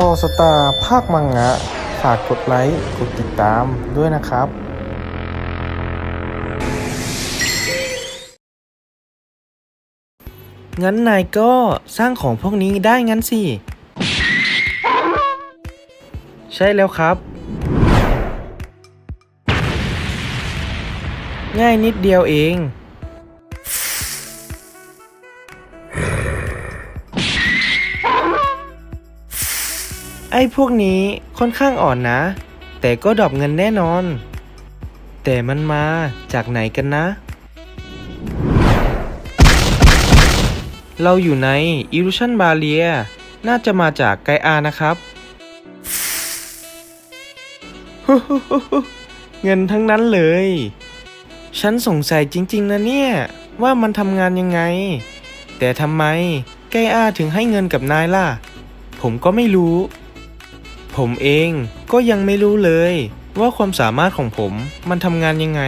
ออสตาภาคมังงะ ฝากกดไลค์ กดติดตามด้วยนะครับงั้นนายก็สร้างของพวกนี้ได้งั้นสิ ใช่แล้วครับ ง่ายนิดเดียวเอง อ้พวกนี้ค่อนข้างอ่อนนะ แต่ก็ดรอปเงินแน่นอน แต่มันมาจากไหนกันนะ เราอยู่ใน Illusion Barrier น่าจะมาจากไกอานะครับ เงินทั้งนั้นเลย ฉันสงสัยจริง ๆ นะเนี่ย ว่ามันทำงานยังไง แต่ทำไมไกอาถึงให้เงินกับนายล่ะ ผมก็ไม่รู้ ผมเองก็ยังไม่รู้เลย ว่าความสามารถของผมมันทำงานยังไง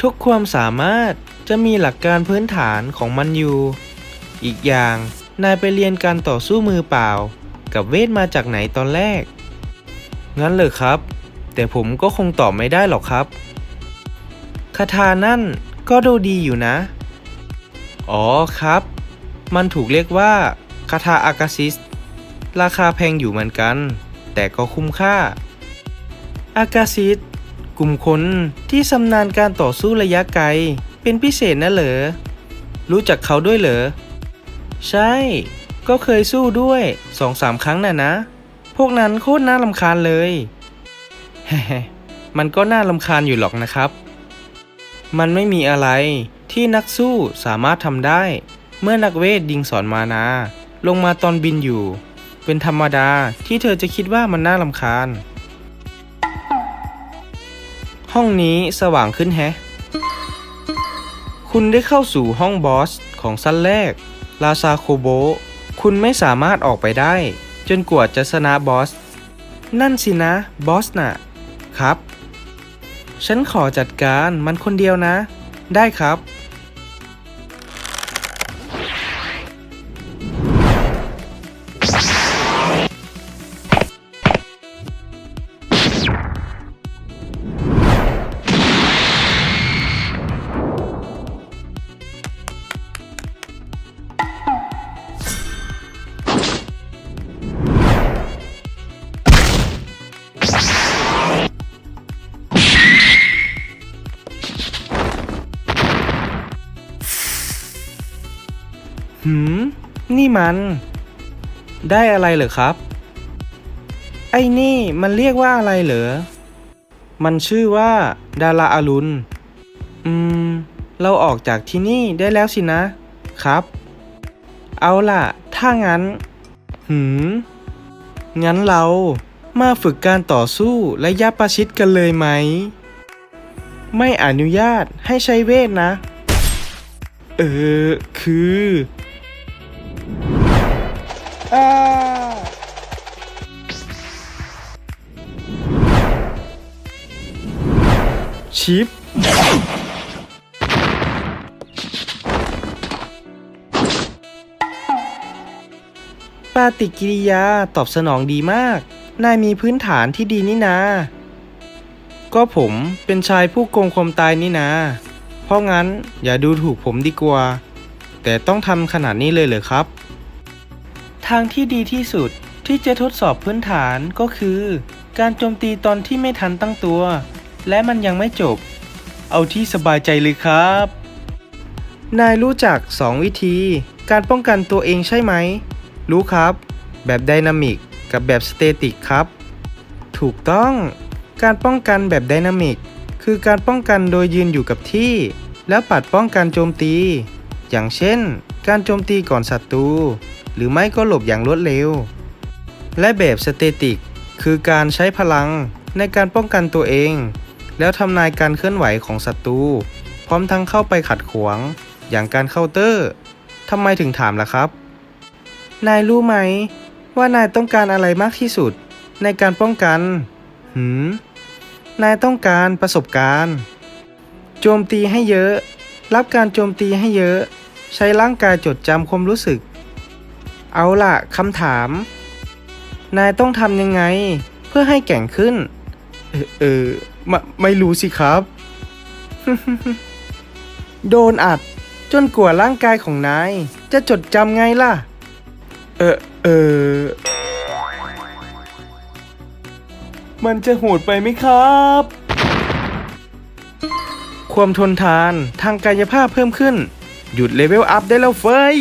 ทุกความสามารถจะมีหลักการพื้นฐานของมันอยู่ อีกอย่างนายไปเรียนการต่อสู้มือเปล่า กับเวทมาจากไหนตอนแรก งั้นเลยครับ แต่ผมก็คงตอบไม่ได้หรอกครับคาถานั่นก็ดูดีอยู่นะ อ๋อครับ มันถูกเรียกว่าคาถาอากาซิส ราคาแพงอยู่เหมือนกัน แต่ก็คุ้มค่า อากาซิสกลุ่มคนที่ชำนาญการต่อสู้ระยะไกล เป็นพิเศษนะเหรอ รู้จักเขาด้วยเหรอ ใช่ ก็เคยสู้ด้วยสองสามครั้งน่ะนะ พวกนั้นโคตรน่าลำคาญเลยแฮมันก็น่าลำคาญอยู่หรอกนะครับ มันไม่มีอะไรที่นักสู้สามารถทำได้ เมื่อนักเวทยิงสอนมานา ลงมาตอนบินอยู่ เป็นธรรมดาที่เธอจะคิดว่ามันน่าลำคาญ ห้องนี้สว่างขึ้นแฮะ คุณได้เข้าสู่ห้องบอสของสั้นแรก ลาซาโคโบ คุณไม่สามารถออกไปได้ จนกว่าจะชนะบอส นั่นสินะ บอสน่ะ ครับ ฉันขอจัดการมันคนเดียวนะ ได้ครับ หืม นี่มัน ได้อะไรเหรอครับ ไอ้นี่มันเรียกว่าอะไรเหรอ มันชื่อว่า ดาราอารุณ อืม เราออกจากที่นี่ได้แล้วสินะ ครับ เอาล่ะ ถ้างั้น หืม งั้นเรามาฝึกการต่อสู้ระยะประชิดกันเลยไหม ไม่อนุญาตให้ใช้เวทนะ เออ คือ อาชิปปาฏิกิริยาตอบสนองดีมาก นายมีพื้นฐานที่ดีนี่นา ก็ผมเป็นชายผู้โกงความตายนี่นา เพราะงั้นอย่าดูถูกผมดีกว่า แต่ต้องทำขนาดนี้เลยเหรอครับ ทางที่ดีที่สุดที่จะทดสอบพื้นฐานก็คือ การโจมตีตอนที่ไม่ทันตั้งตัว และมันยังไม่จบ เอาที่สบายใจเลยครับ นายรู้จัก 2 วิธี การป้องกันตัวเองใช่ไหม รู้ครับ แบบไดนามิกกับแบบสเตติกครับ ถูกต้อง การป้องกันแบบไดนามิกคือการป้องกันโดยยืนอยู่กับที่ แล้วปัดป้องกันโจมตี อย่างเช่น การโจมตีก่อนศัตรู หรือไม่ก็หลบอย่างรวดเร็ว และแบบสเตติก คือการใช้พลังในการป้องกันตัวเอง แล้วทำนายการเคลื่อนไหวของศัตรู พร้อมทั้งเข้าไปขัดขวางอย่างการเคาน์เตอร์ทำไมถึงถามล่ะครับ นายรู้ไหม ว่านายต้องการอะไรมากที่สุด ในการป้องกันหืมนายต้องการประสบการณ์ โจมตีให้เยอะ รับการโจมตีให้เยอะ ใช้ร่างกายจดจำความรู้สึก เอาล่ะคำถาม นายต้องทำยังไง เพื่อให้แก่งขึ้น เออเออไม่ไม่รู้สิครับ โดนอัด จนกว่าร่างกายของนาย จะจดจำไงล่ะ เออเออ มันจะโหดไปไหมครับ ความทนทานทางกายภาพเพิ่มขึ้น หยุดเลเวลอัพได้แล้วเฟย